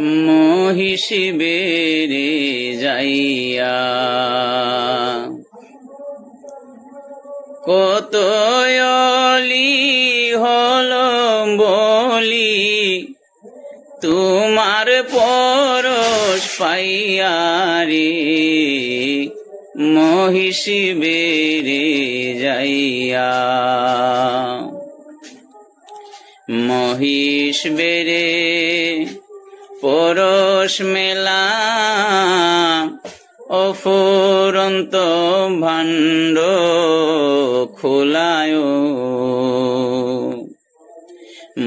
মহিষী বেড়ে যাইয়া। কত অলি হলো বলি, তোমার পরশ পাইয়ারে মহিষী বেড়ে যাইয়া। মহিষ বেড়ে পরশ মেলা অফুরন্ত ভাণ্ড খোলায়।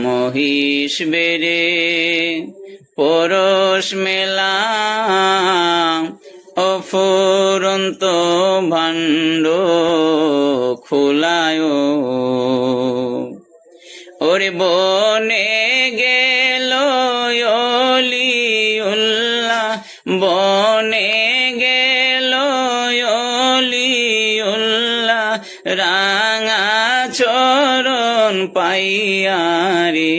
মহিষ বেড়ে পরশ মেলা অফুরন্ত ভাণ্ড খোলায়। ওরে বনে পাইয়ারে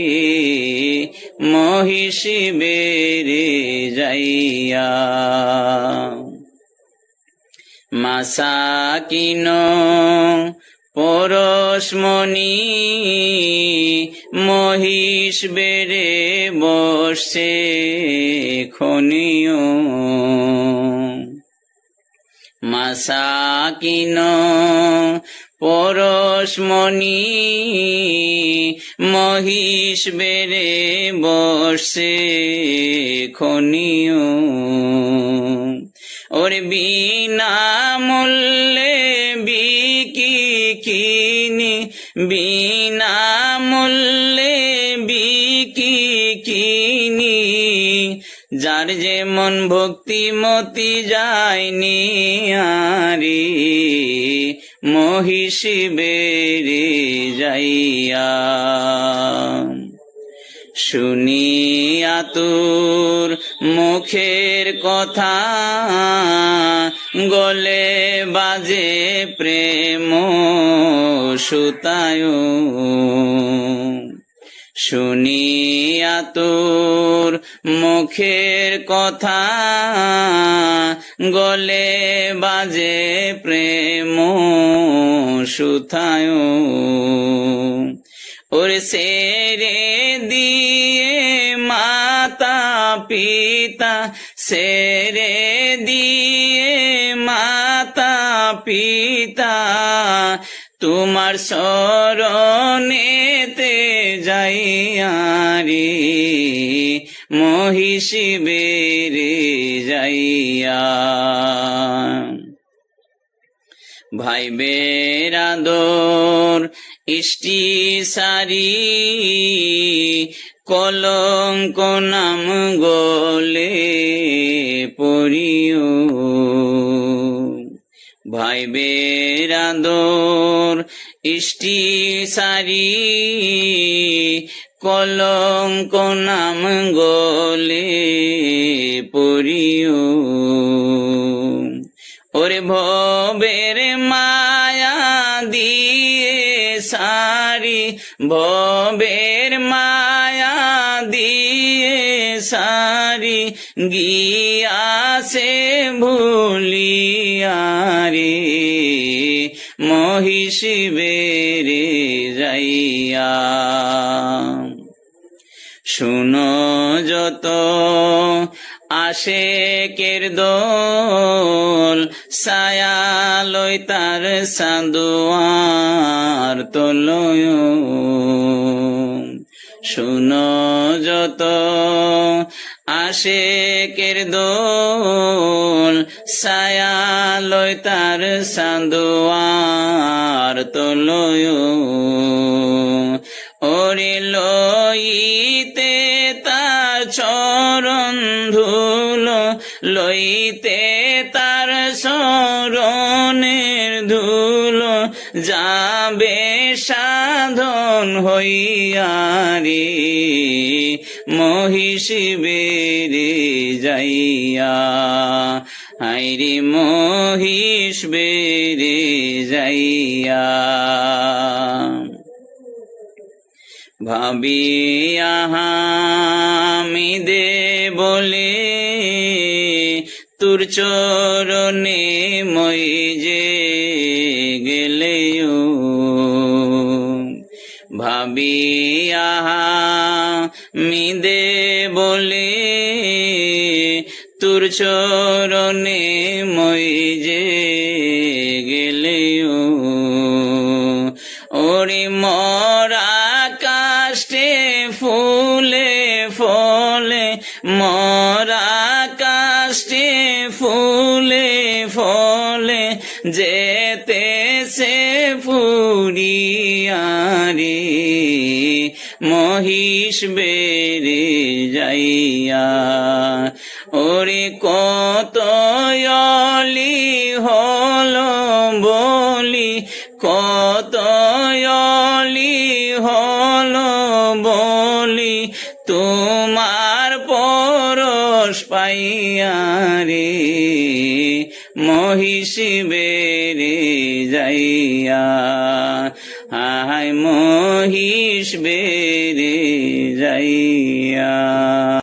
মহিষী বেড়ে যাইয়া। মাসাকিন পরশমণি মহিষ বেড়ে বসে খনিও মাসাকিন পরশমণি মহিষ বেড়ে বসে খনিও। ওর বিনা মূল্যে বিকি কিনি বিনা মূল্যে বিকি কিনি। যার যেমন ভক্তি মতি যায়নি আরি মহিষী বেড়ে যাইয়া। শুনিয়া তোর মুখের কথা, গলে বাজে প্রেম সুতায়। শুনিয়া তোর মুখের কথা, গলে বাজে প্রেম সুতায় ওর সেরে দিয়ে মাতা পিতা, সেরে দিয়ে মাতা পিতা, তোমার শরণেতে যাইয়ারি মহিষী বেড়ে যাইয়া। ভাই বেরাদর ইষ্টি সারি কলঙ্ক নাম গলে পড়িও। ভাই বেরাদর ইষ্টি সারি, কলঙ্ক নাম গলে পড়িও। ওরে ভবের মায়া দিয়ে সারি, ভবের দিয়ে সারি গিয়াছে ভুলিয়ারে মহিষী বেড়ে যাইয়া শুনো যত আশেকের দোল সায়ালয় তার সাদুয়ার তলয় শুনো যত আশেকের দোল সায়ালয় তার সাদুয়ার তলয়। ওরে লইতে তার চরণ ধুল, লইতে তার শরণের ধুল যাবে সাধন হইয়ারে, মহিষী বেড়ে যাইয়া। হাইরে মহিষ বেড়ে যাইয়া। ভাবিয়া আমি দে বলে তোর চরণে মই যে গেলেও ভাবিয়া মিদে বলে তোর চরণে মই যে গেলেও ওরে মরা কাষ্টে ফুলে ফলে, মরা কাষ্টে ফুলে ফলে যেতে সে ফুরিয়ারে। মহিষ বেড়ে যাইয়া, ওরে কত অলি হল বলি, কত অলি হল বলি, তোমার পরশ পাইয়া রে, মহিষ বেড়ে যাইয়া। হায় মহিষ বেড়ে যাইয়া।